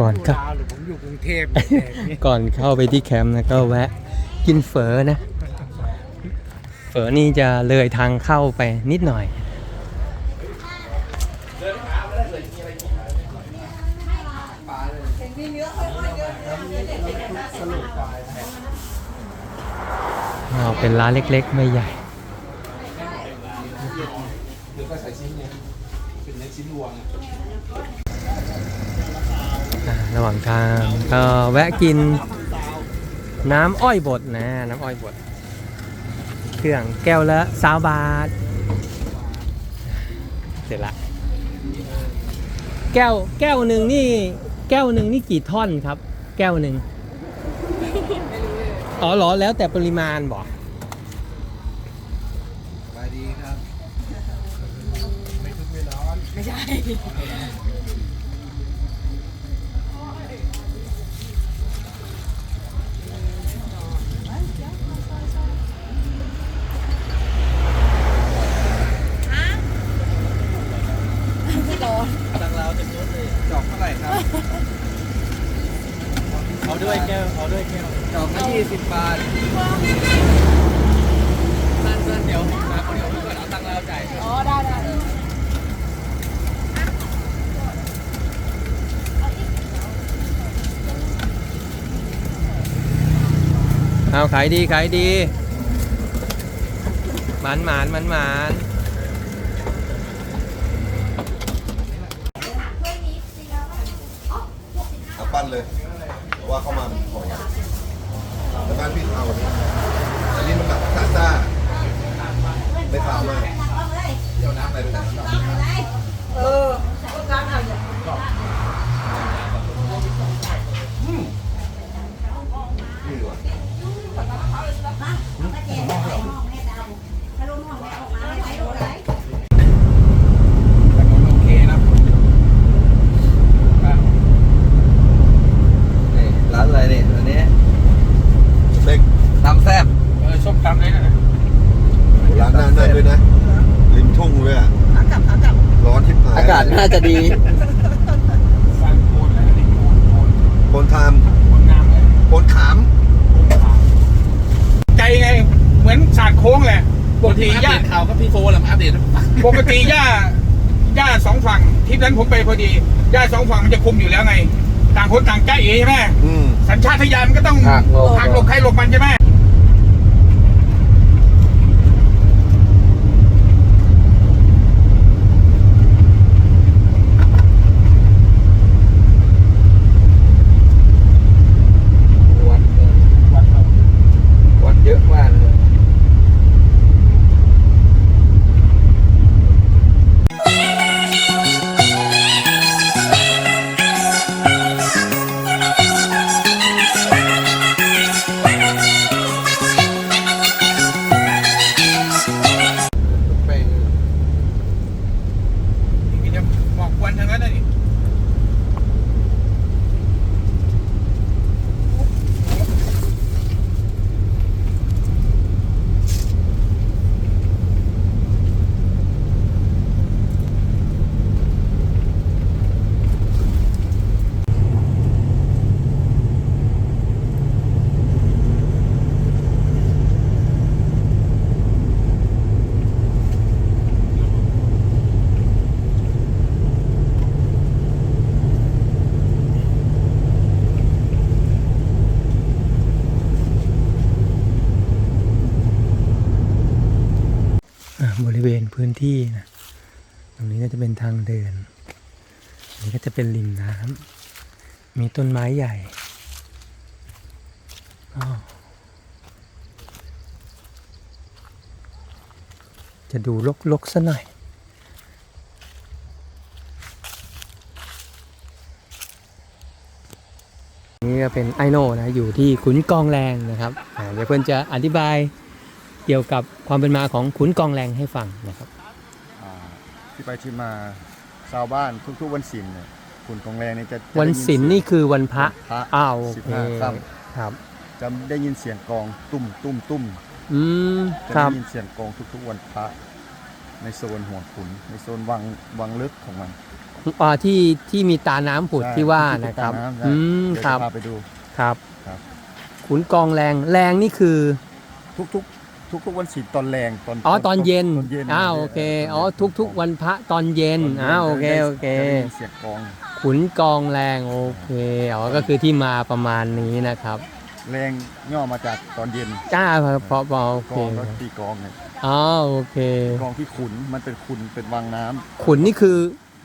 ก่อนผมก็ยู่ลาวหรือผมอยู่กรุงเทพเนี่ยแบบนี้ก่อนเข้าไปที่แคมป์นะก็แวะกินเฝอนะ เฝอนี่จะเลยทางเข้าไปนิดหน่อยอ๋อเป็นร้านเล็กๆ ไม่ใหญ่ หรือก็ใส่ชิ้นเนี่ยเป็นในชิ้นรวงอ่า ระหว่างทางก็แวะกินน้ำอ้อยบดนะ น้ำอ้อยบด เครื่องแก้วละสาวบาท เสร็จละ แก้วแก้วหนึ่งนี่ แก้วหนึ่งนี่กี่ท่อนครับ แก้วหนึ่งอ๋อเหรอแล้วแต่ปริมาณบอกสบายดีครับ ไม่ทุกข์ไม่ร้อน ไม่ใช่ ตังเราเต็มรถเลยจอกเท่าไหร่ครับ เอาด้วยแก้ว เอาด้วยแก้วจอกละยี่สิบบาทนั่นเดี๋ยวมาคนเดียวก่อนเอาตังเราจ่ายอ๋อได้ได้เอาขายดีขายดีหมานหมานหมานหมาน เอาปั้นเลยเพราะว่าเข้ามาบ่อยแล้วบ้านพี่เอาอันนี้อันนี้มันแบบซ่าซ่าๆไม่ขาวมากเดี๋ยวน้ำอะไรไปไหนเออนี่ดีกว่า ถนนโอเคนะ นี่ร้านอะไรนี่อันนี้ เล็ก ตำแซ่บ เออส้มตำเลยนะ ร้านหน้านั่นด้วยนะ ริมทุ่งด้วยอะร้อนทิพหาย อากาศน่าจะดี สร้างโคนแล้วนี่โคนโคน คนท โคนงามเลยำคนขาม ใจไง เหมือนศาสตร์โค้งแห ละปกติย่าข่าวก็พี่โฟแล้วมาอัปเดตปกติย่าย่าสองฝั่งทริปนั้นผมไปพอดีย่าสองฝั่งมันจะคุมอยู่แล้วไง ต่างคนต่างใจเอใช่ไหมอืม สัญชาตญาณมันก็ต้องหักหลบ หักหลบใครหลบมันใช่ไหม ตรงนี้ก็จะเป็นทางเดินนนี้ก็จะเป็นริมน้ำ มีต้นไม้ใหญ่จะดูลกๆซะหน่อย นี่ก็เป็นไอโนนะ อยู่ที่ขุนกองแรงนะครับ เดี๋ยวเพื่อนจะอธิบายเกี่ยวกับความเป็นมาของขุนกองแรงให้ฟังนะครับ ที่ไปที่มาชาวบ้านทุกๆวันศิลป์เนี่ยคุณกองแรงเนี่ยจะจะวันได้ยิศิลป์นี่คือวันพระพระอ้าวโอสิบเคห้าค่ครับำจะได้ยินเสียงกลองตุ้มตุ้มตุ้มอืมจะครัได้บยินเสียงกลองทุกๆวันพระ ในโซนหัวขุน ในโซนวังวังลึกของมัน อ่าที่ที่มีตาน้ำผุดใช่ที่ว่าที่ติดนะครับตามน้ำใช่อืมเดี๋ยวคจะรับพาไปดู ครับ ครับ ขุนกองแรงแรงนี่คือทุก ทุกทุกทุกๆวันศิลตอนแรงตอนอ๋อตอนเย็นตอนเย็นอ้าวโอเคอ๋อทุกทุกๆวันพระตอนเย็นตนย็นอ้าวโอเคจะได้โอเคจะได้ยินเสียงกลองขุนกองแรงโอเคอ๋อก็คือที่มาประมาณนี้นะครับแรงย่อมาจากตอนเย็นจ้าพอพอโอกเคลองก็ตีกลองเนี่ยอ๋อโอเคกลองที่ขุนมันเป็นขุนเป็นวังน้ำขุนนี่คือ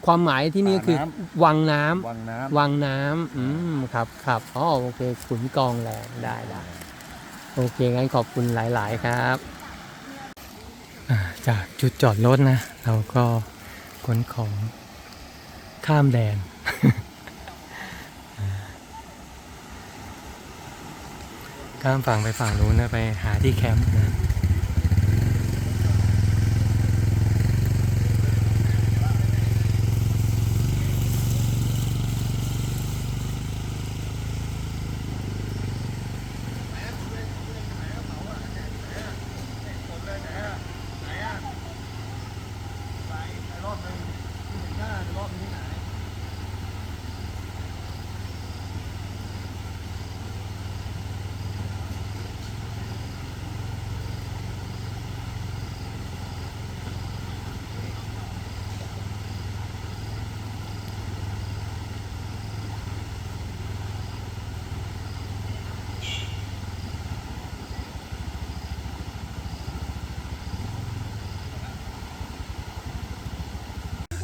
ความหมายที่นี่คือน้วังน้ำวังน้ำวังน้ำอืมครับครับอ๋อโอเคขุนกองแรงได้ได้ โอเค งั้นขอบคุณหลาย ๆ ครับจากจุดจอดรถนะ เราก็ขนของข้ามแดน ข้ามฝั่งไปฝั่งนู้นนะไปหาที่แคมป์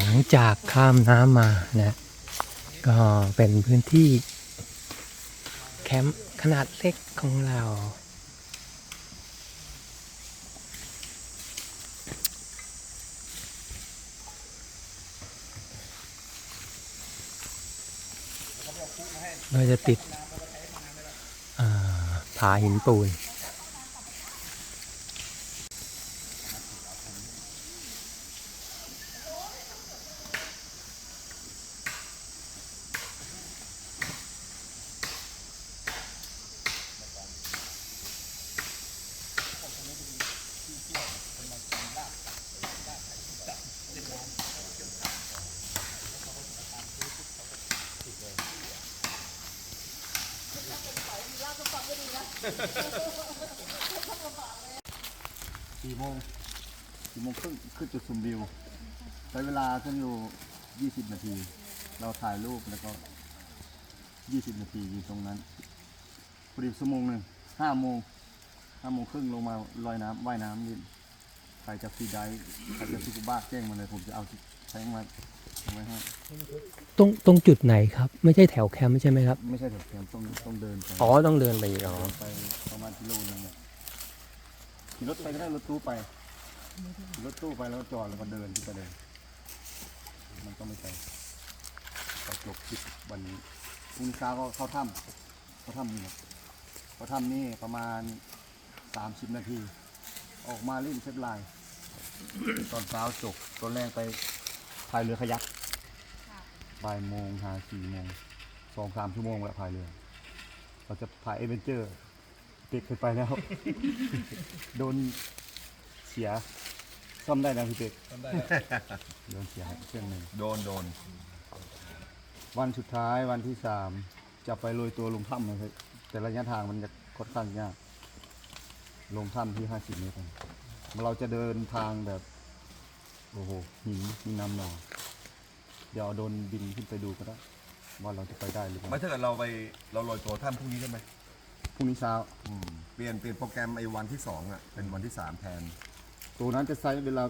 ลังจากข้ามน้ำมานะก็เป็นพื้นที่แคมป์ขนาดเล็กของเรา เราจะติดผาหินปูน สี่โมงสี่โมงครึ่งขึ้นจุดชมวิวใช้เวลาขึ้นอยู่ยี่สิบนาที เราถ่ายรูปแล้วก็ยี่สิบนาทีอยู่ตรงนั้นพอดีชั่วโมงหนึ่งห้าโมงห้าโมงครึ่งลงมาลอยน้ำว่ายน้ำเล่ใครจะฟรีไดฟ์ใครจะซิกูบ้าแจ้งมาเลยผมจะเอาแทงมา เอาไว้ให้ตรงตรงจุดไหนครับ ไม่ใช่แถวแคมป์ใช่ไหมครับ ไม่ใช่แถวแคมป์ต้องต้องเดินไปอ๋อต้องเดินไปอีกอ๋อไปประมาณกิโลนึงเนี่ยขี่รถไปก็ได้รถตู้ไปขี่รถตู้ไปแล้วก็จอดแล้วก็เดินที่ไปเลยมันต้องไม่ไกลก็จบคลิปวันนี้พรุ่งนี้เช้าก็เข้าถ้ำเข้าถ้ำนี่ครับเข้าถ้ำนี่ประมาณสามสิบนาที ออกมาเล่นเซตไลน์ตอนเช้าจบตอนแรกไปพายเรือขยัก บ่ายโมงหาสี่โมงสองสามชั่วโมงแล้วพายเรือ เราจะพายเอเวนเจอร์เด็กเคยไปแล้ว โดนเสียซ่อมได้นะพี่เป็กทำได้โดนเสียเครื่องหนึ่งโดนโดนวันสุดท้ายวันที่สามจะไปโรยตัวลงถ้ำนะครับแต่ระยะทางมันจะค่อนข้างยากลงถ้ำที่ห้าสิบเมตรเราจะเดินทางแบบ โอ้โหหินมีน้ำหนอเดี๋ยวเอาโดนบินขึ้นไปดูก็ได้ว่าเราจะไปได้หรือเปไม่ล่าถ้าเกิดเราไปเราลอยตัวถ้ำพรุ่งนี้ได้ไหมพรุ่งนี้เช้าอืมเปลี่ยนเปลี่ยนโปรแกรมไอ้วันที่สองอะเป็นวันที่สามแทนตัวนั้นจะใช้เวลา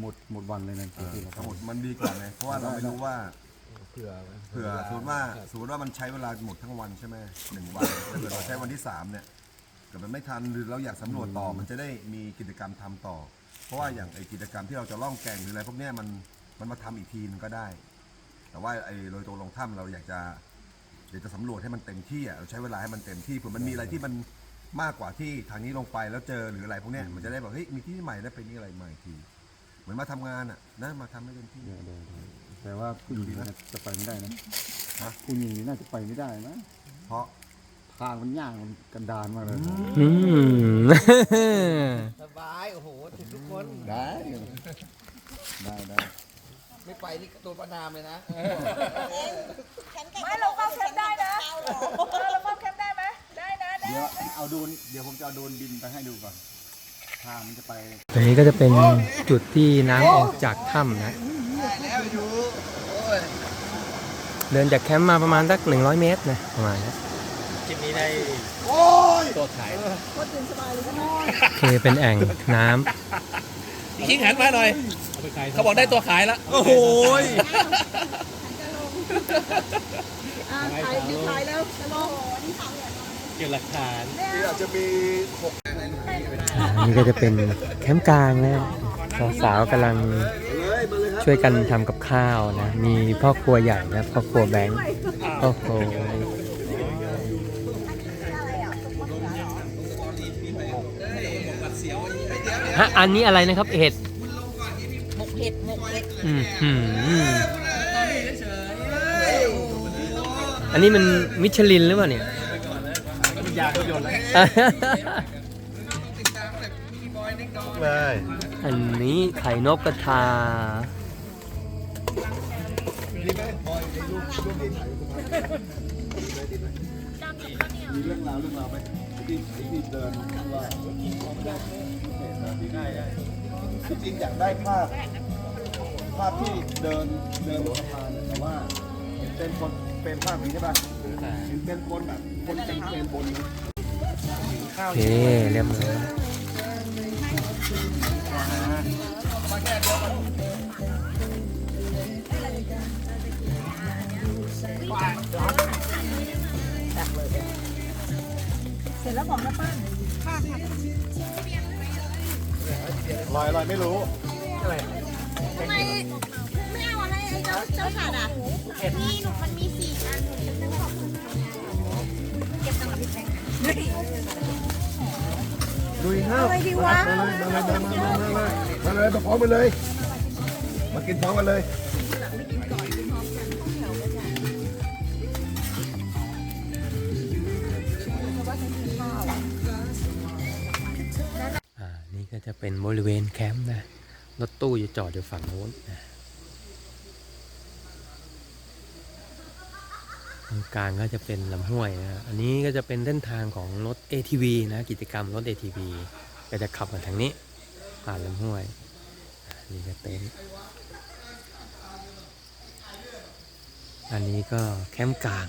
หมดหมดวันเลยนะเออที่เราทั้งหมดทำมันดีกว่าไงเพราะว่าเราไม่รู้ว่าเผื่อไว้เผื่อสมมติว่าสมมติว่ามันใช้เวลาหมดทั้งวันใช่ไหมหนึ่งวันถ้าเกิดเราใช้วันที่สามเนี่ยเกิดมันไม่ทันหรือเราอยากสำรวจต่อมันจะได้มีกิจกรรมทำต่อ เพราะว่าอย่างไอกิจกรรมที่เราจะล่องแก่งหรืออะไรพวกเนี้ยมันมันมาทำอีกทีนึงก็ได้ แต่ว่าไอ้โรยตัวลงถ้ำเราอยากจะอยากจะสำรวจให้มันเต็มที่อะเราใช้เวลาให้มันเต็มที่เผื่อมันมีอะไรที่มันมากกว่าที่ทางนี้ลงไปแล้วเจอหรืออะไรพวกเนี้ยมันจะได้แบบเฮ้ยมีที่ใหม่แล้วเป็นนี่อะไรใหม่อีกที เหมือนมาทำงานอะนะมาทำให้เต็มที่เดี๋ยวเดี๋ยวเดี๋ยวแต่ว่าผู้หญิงน่าจะไปไม่ได้นะผู้หญิงนี่น่าจะไปไม่ได้นะเพราะทางมันยากมันกันดานมากเลยอืม สบาย โอ้โหถึงทุกคน ได้ได้ได้ ไม่ไปนี่ตัวประนามเลยนะ ไม่เราเข้าแคมป์ได้นะเออเราเข้าแคมป์ได้ไหมได้นะได้เดี๋ยวเอาโดรนเดี๋ยวผมจะเอาโดรนบินไปให้ดูก่อนทางมันจะไปตรงนี้ก็จะเป็นจุดที่น้ำออกจากถ้ำนะเดินจากแคมป์มาประมาณสัก100 เมตรนะประมาณนี้คลิปนี้ได้ตัวขายโอเคเป็นแอ่งน้ำคิงหันมาหน่อย เขาบอกได้ตัวขายแล้วโอ้โหอ่าถ่ายดิถ่ายแล้วจะลงเก็บหลักฐาน ที่อาจจะมีหกอันนี้ก็จะเป็นแคมป์กลางนะสาวๆกำลังเลยมาเลยครับช่วยกันทำกับข้าวนะ มีพ่อครัวใหญ่นะพ่อครัวแบงค์พ่อครัวฮะอันนี้อะไรนะครับเห็ด ห็ดหมกเห็ดอืมหืมอันนี้มันมิชลินหรือเปล่าเนี่ย ยางรถยนแล้วเลยอันนี้ไข่นกกระทา มีเรื่องราวเรื่องราวไหมที่ที่เดินว่าได้ได้จริงอยากได้ภาพ ภาพที่เดินเดินบนสะพานน่ะแต่ว่าเป็นคนเป็นภาพนี้ใช่ป่ะเห็นเป็นคนแบบคนเป็นเป็นบนนะโอเคเรียบร้อยเสร็จแล้วบอกนะป้าลอยลอยไม่รู้ ทำไมไม่เอาอะไรไอ้เจ้าเจ้าขาดอะนี่หนูมันมีสี่อันหนูจะนึกว่าเก็บตังค์กับพี่แบงดูอีกห้าอะไรดีวะมาเลยมาเลยมาเลยมาเลยมาพร้อมกันเลย มากินพร้อมกันเลยอ่านี่ก็จะเป็นบริเวณแคมป์นะ รถตู้จะจอดอยู่ฝั่งโน้นตรงกลางก็จะเป็นลำห้วยนะอันนี้ก็จะเป็นเส้นทางของรถ ATV นะกิจกรรมรถ ATV ก็จะขับมาทางนี้ผ่านลำห้วยนี่ก็เต็นท์อันนี้ก็แคมป์กลาง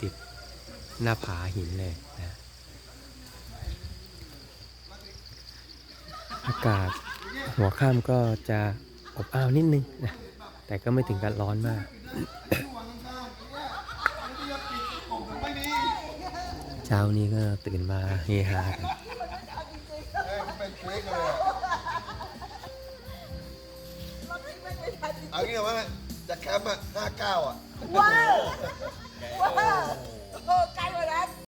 ติดหน้าผาหินเลยนะ อากาศหัวค่ำก็จะอบอ้าวนิดนึงนะแต่ก็ไม่ถึงกับร้อนมาก เช้านี้ก็ตื่นมาเฮฮากันเอางี้ว่าจากแคมป์อะห้าเก้าอะว้าว